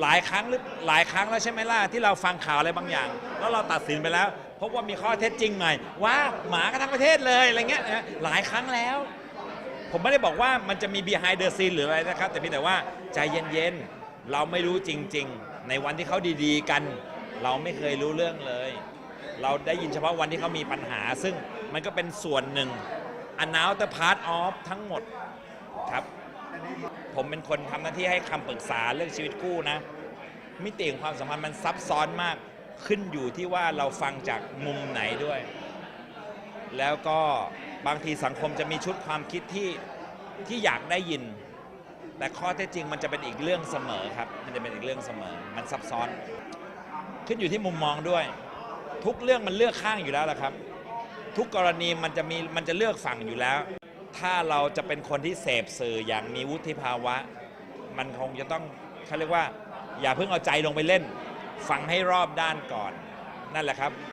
หลายครั้งหรือหลายครั้งแล้วใช่ไหมล่ะที่เราฟังข่าวอะไรบางอย่าง แล้วเราตัดสินไปแล้วพบว่ามีข้อเท็จจริงใหม่ ว่าหมากันทั้งประเทศเลยอะไรเงี้ยนะหลายครั้งแล้ว ผมไม่ได้บอกว่ามันจะมี behind the scene หรืออะไรนะครับ แต่เพียงแต่ว่าใจเย็นๆเราไม่รู้จริง ๆ ในวันที่เขาดีๆกัน เราไม่เคยรู้เรื่องเลย เราได้ยินเฉพาะวันที่เขามีปัญหา ซึ่งมันก็เป็นส่วนหนึ่ง announce the part of ทั้งหมดครับ ผมเป็นคนทำหน้าที่ให้คำปรึกษาเรื่องชีวิตคู่นะ มิติของความสัมพันธ์มันซับซ้อนมากขึ้นอยู่ที่ว่าเราฟังจากมุมไหนด้วย แล้วก็บางทีสังคมจะมีชุดความคิดที่ที่อยากได้ยิน แต่ข้อเท็จจริงมันจะเป็นอีกเรื่องเสมอครับ มันจะเป็นอีกเรื่องเสมอ มันซับซ้อน ขึ้นอยู่ที่มุมมองด้วย ทุกเรื่องมันเลือกข้างอยู่แล้วละครับ ทุกกรณีมันจะมีมันจะเลือกฝั่งอยู่แล้ว ถ้าเราจะเป็นคนที่เสพสื่ออย่างมีวุฒิภาวะ มันคงจะต้องเขาเรียกว่า อย่าเพิ่งเอาใจลงไปเล่น ฟังให้รอบด้านก่อน นั่นแหละครับ